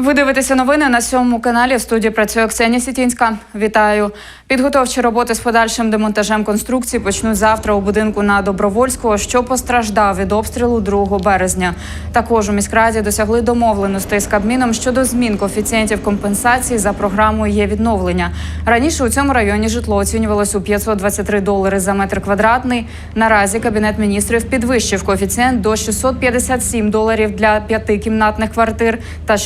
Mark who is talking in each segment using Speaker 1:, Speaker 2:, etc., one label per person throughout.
Speaker 1: Ви дивитеся новини на сьомому каналі. В студії працює Ксенія Сітінська. Вітаю. Підготовчі роботи з подальшим демонтажем конструкції почнуть завтра у будинку на Добровольського, що постраждав від обстрілу 2 березня. Також у міськраді досягли домовленостей з Кабміном щодо змін коефіцієнтів компенсації за програмою є відновлення. Раніше у цьому районі житло оцінювалось у 523 долари за метр квадратний. Наразі кабінет міністрів підвищив коефіцієнт до 657 доларів для п'ятикімнатних квартир та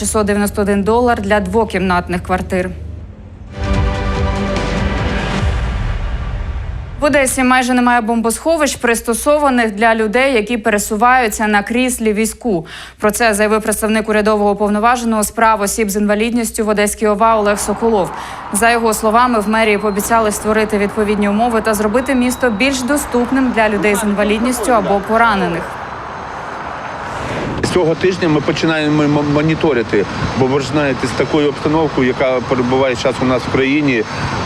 Speaker 1: 691 долар для двокімнатних квартир. В Одесі майже немає бомбосховищ, пристосованих для людей, які пересуваються на кріслі візку. Про це заявив представник урядового повноваженого з прав осіб з інвалідністю в Одеській ОВА Олег Соколов. За його словами, в мерії пообіцяли створити відповідні умови та зробити місто більш доступним для людей з інвалідністю або поранених.
Speaker 2: Цього тижня ми починаємо моніторити, бо ви ж знаєте, з такою обстановкою, яка перебуває зараз у нас в країні,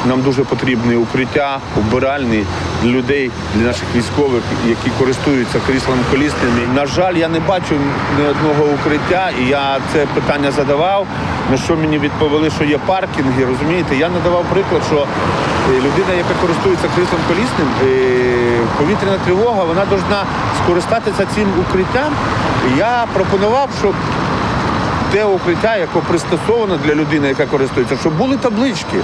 Speaker 2: нам дуже потрібні укриття, убиральні для людей, для наших військових, які користуються кріслами колісними. На жаль, я не бачу ні одного укриття, і я це питання задавав. На що мені відповіли, що є паркінги, розумієте? Я надавав приклад, що людина, яка користується кріслом колісним, повітряна тривога, вона повинна скористатися цим укриттям. Я пропонував, щоб те укриття, яке пристосовано для людини, яка користується, щоб були таблички.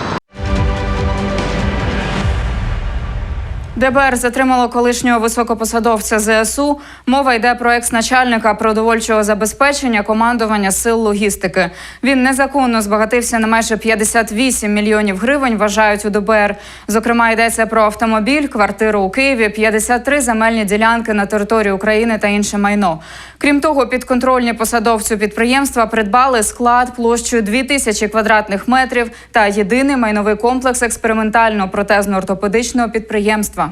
Speaker 1: ДБР затримало колишнього високопосадовця ЗСУ. Мова йде про екс-начальника продовольчого забезпечення командування сил логістики. Він незаконно збагатився на майже 58 мільйонів гривень. Вважають у ДБР. Зокрема, йдеться про автомобіль, квартиру у Києві, 53 земельні ділянки на території України та інше майно. Крім того, підконтрольні посадовцю підприємства придбали склад площею 2000 квадратних метрів та єдиний майновий комплекс експериментального протезно-ортопедичного підприємства.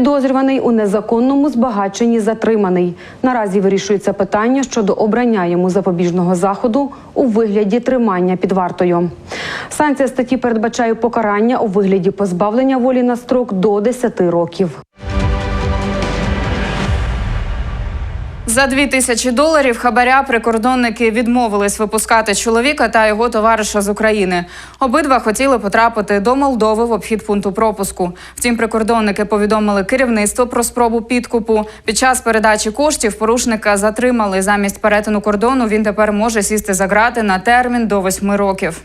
Speaker 3: Підозрюваний у незаконному збагаченні затриманий. Наразі вирішується питання щодо обрання йому запобіжного заходу у вигляді тримання під вартою. Санкція статті передбачає покарання у вигляді позбавлення волі на строк до 10 років.
Speaker 1: За дві тисячі доларів хабаря прикордонники відмовились випускати чоловіка та його товариша з України. Обидва хотіли потрапити до Молдови в обхід пункту пропуску. Втім, прикордонники повідомили керівництво про спробу підкупу. Під час передачі коштів порушника затримали. Замість перетину кордону він тепер може сісти за грати на термін до восьми років.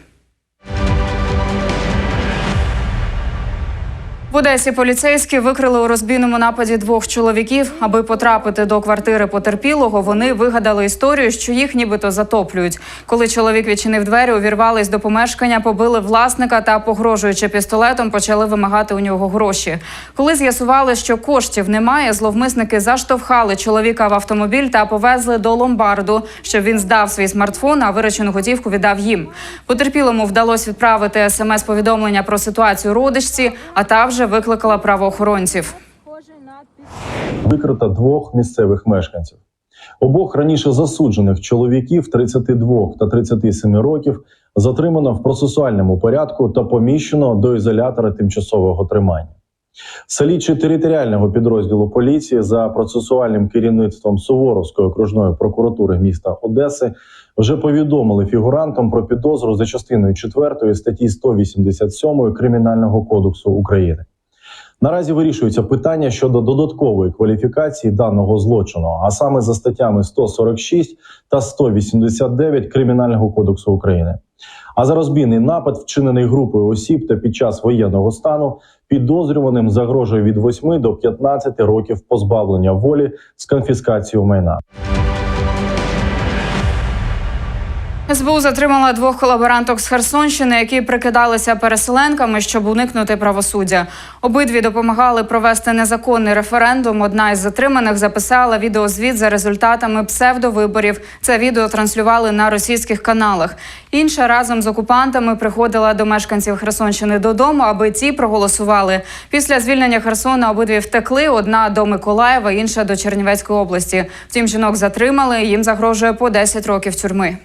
Speaker 1: В Одесі поліцейські викрили у розбійному нападі двох чоловіків. Аби потрапити до квартири потерпілого, вони вигадали історію, що їх нібито затоплюють. Коли чоловік відчинив двері, увірвались до помешкання, побили власника та, погрожуючи пістолетом, почали вимагати у нього гроші. Коли з'ясували, що коштів немає, зловмисники заштовхали чоловіка в автомобіль та повезли до ломбарду, щоб він здав свій смартфон, а виручену готівку віддав їм. Потерпілому вдалося відправити смс-повідомлення про ситуацію родичці, а та вже викликала правоохоронців.
Speaker 4: викрито двох місцевих мешканців. Обох раніше засуджених чоловіків 32 та 37 років затримано в процесуальному порядку та поміщено до ізолятора тимчасового тримання. Слідчі територіального підрозділу поліції за процесуальним керівництвом Суворовської окружної прокуратури міста Одеси вже повідомили фігурантам про підозру за частиною 4 статті 187 Кримінального кодексу України. Наразі вирішується питання щодо додаткової кваліфікації даного злочину, а саме за статтями 146 та 189 Кримінального кодексу України. А за розбійний напад, вчинений групою осіб та під час воєнного стану, підозрюваним загрожує від 8 до 15 років позбавлення волі з конфіскацією майна.
Speaker 1: СБУ затримала двох колаборанток з Херсонщини, які прикидалися переселенками, щоб уникнути правосуддя. Обидві допомагали провести незаконний референдум. Одна із затриманих записала відеозвіт за результатами псевдовиборів. Це відео транслювали на російських каналах. Інша разом з окупантами приходила до мешканців Херсонщини додому, аби ті проголосували. Після звільнення Херсона обидві втекли: одна до Миколаєва, інша до Чернівецької області. Втім, жінок затримали. Їм загрожує по 10 років тюрми.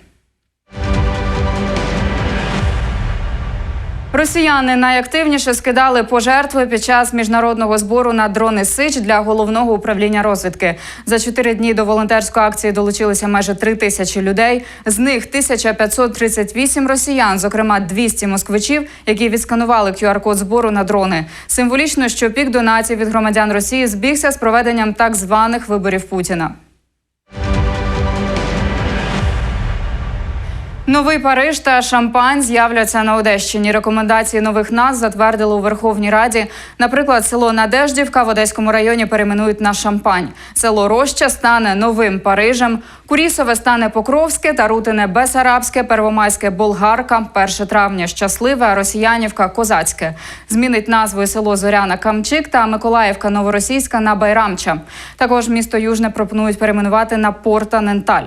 Speaker 1: Росіяни найактивніше скидали пожертви під час міжнародного збору на дрони Сич для головного управління розвідки. За чотири дні до волонтерської акції долучилися майже три тисячі людей. З них 1538 росіян, зокрема 200 москвичів, які відсканували QR-код збору на дрони. Символічно, що пік донацій від громадян Росії збігся з проведенням так званих виборів Путіна. Новий Париж та Шампань з'являться на Одещині. Рекомендації нових назв затвердили у Верховній Раді. Наприклад, село Надеждівка в Одеському районі перейменують на Шампань. Село Роща стане новим Парижем. Курісове стане Покровське, Тарутине Бесарабське, Первомайське Болгарка. 1 травня Щасливе, Росіянівка Козацьке. Змінить назву село Зоряна Камчик та Миколаївка Новоросійська на Байрамча. Також місто Южне пропонують перейменувати на Порта Ненталь.